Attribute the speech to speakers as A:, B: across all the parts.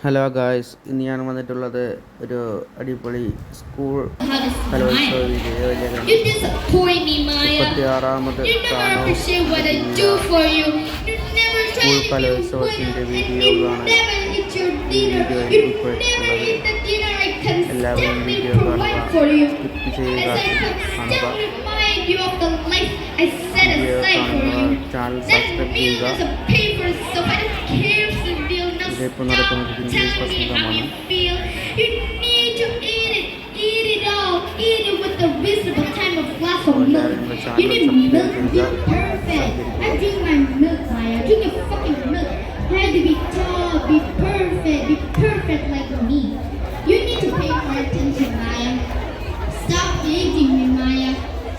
A: Hello guys ഇന്ന് ഞാൻ വന്നിട്ടുള്ളത് ഒരു അടിപൊളി സ്കൂൾ
B: കലോത്സവ
A: വിജയോജനം You
B: disappoint me, Maya. മുപ്പത്തി
A: ആറാമത് You never സ്ഥാനവും appreciate what I do
B: for you. You never try school കലോത്സവത്തിന്റെ eat your ഈ. വീഡിയോയിൽ I എല്ലാവരും വീഡിയോ കാണുക.
A: സ്കിപ്പ് ചെയ്യുക കാണുക
B: വീഡിയോ കാണുക.
A: ചാനൽ സബ്സ്ക്രൈബ് ചെയ്യുക
B: ಇದೆ ಪುನರ ಪುನಃ ಇಂಗ್ಲೀಷ್ ಪರ್ಸನ್ ಮಾನ
A: You need to be
B: perfect. I'm my milk, Maya. Drink your fucking milk. Have to be tall, be perfect, be perfect like me. You need to pay more attention, Maya. Stop dating me, Maya.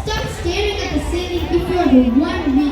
B: Stop staring at the ceiling if you're the one we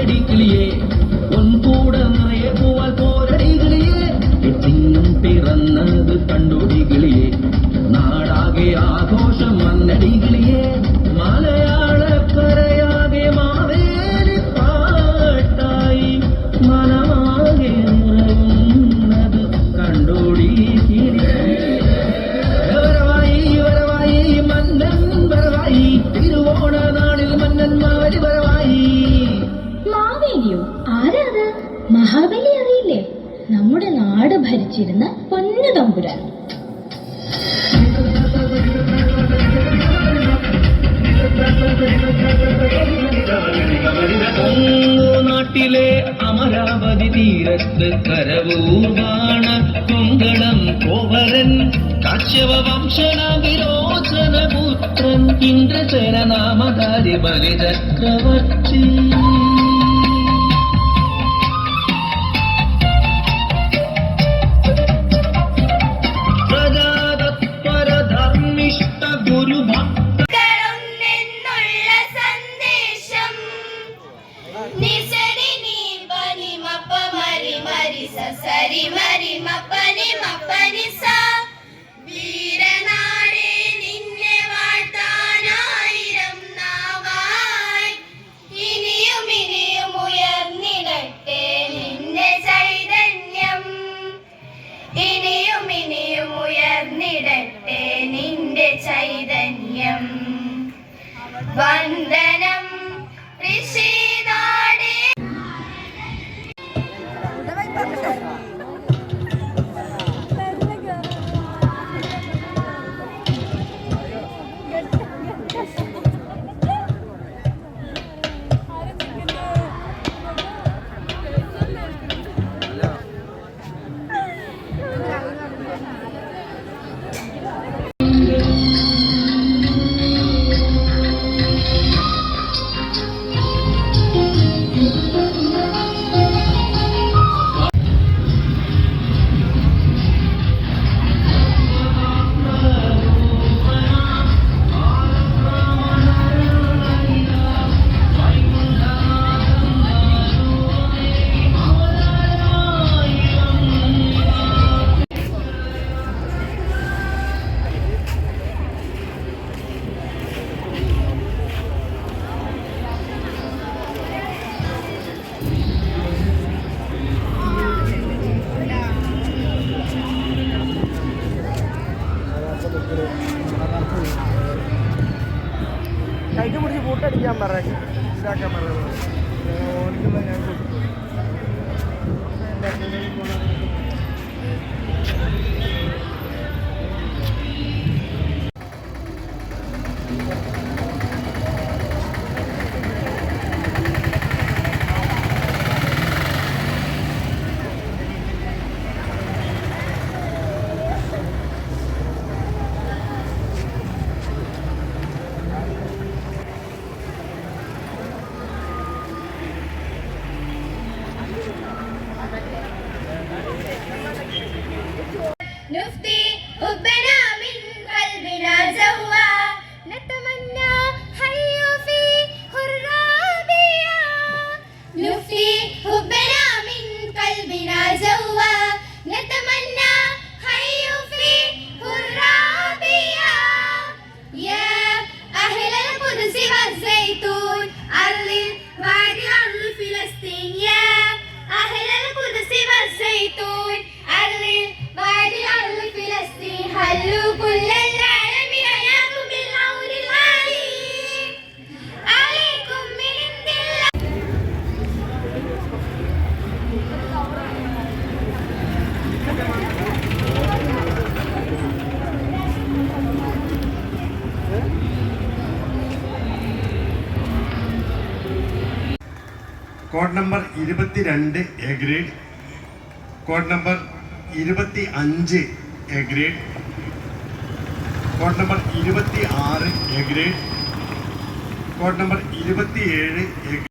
C: கொண்டடி கிளியே.
D: മഹാബലി അറിയില്ലേ നമ്മുടെ നാട് ഭരിച്ചിരുന്ന പൊന്നു തമ്പുരാൻ.
C: നാട്ടിലെ അമരാവതി തീരത്ത് കരവൂർവാണ് കൊങ്കളം കോവരൻ കശ്യവ വംശന വിരോചന പുത്രൻ ഇന്ദ്രസേന നാമധാരി ബലിചക്രവർത്തി.
B: സരി മരി മപ്പനി മപ്പനി സ. വീരനാടേ നിന്നെ വാഴ്ത്താനായിരം നാവായി. ഇനിയും ഇനിയും ഉയർന്നിടട്ടെ നിന്റെ ചൈതന്യം. ഇനിയും ഇനിയും ഉയർന്നിടട്ടെ നിന്റെ ചൈതന്യം. വന്ദനം
C: ക്യാമറയ്ക്ക് ഇതാ ക്യാമറ ഓടിക്കുന്ന ഞാൻ കൊടുക്കും
B: حبنا من قلبنا زوى نتمنى حي في هرابيا نفي حبنا من قلبنا زوى نتمنى حي في هرابيا يا أهل القدس والزيتون أرض بعد أرض فلسطين. يا أهل القدس والزيتون أرض بعد أرض
E: കോഡ് നമ്പർ ഇരുപത്തിരണ്ട് എ ഗ്രേഡ്. കോഡ് നമ്പർ ഇരുപത്തി അഞ്ച് എ ഗ്രേഡ്. കോഡ് നമ്പർ ഇരുപത്തി ആറ് എ ഗ്രേഡ്. കോഡ് നമ്പർ ഇരുപത്തിയേഴ് എ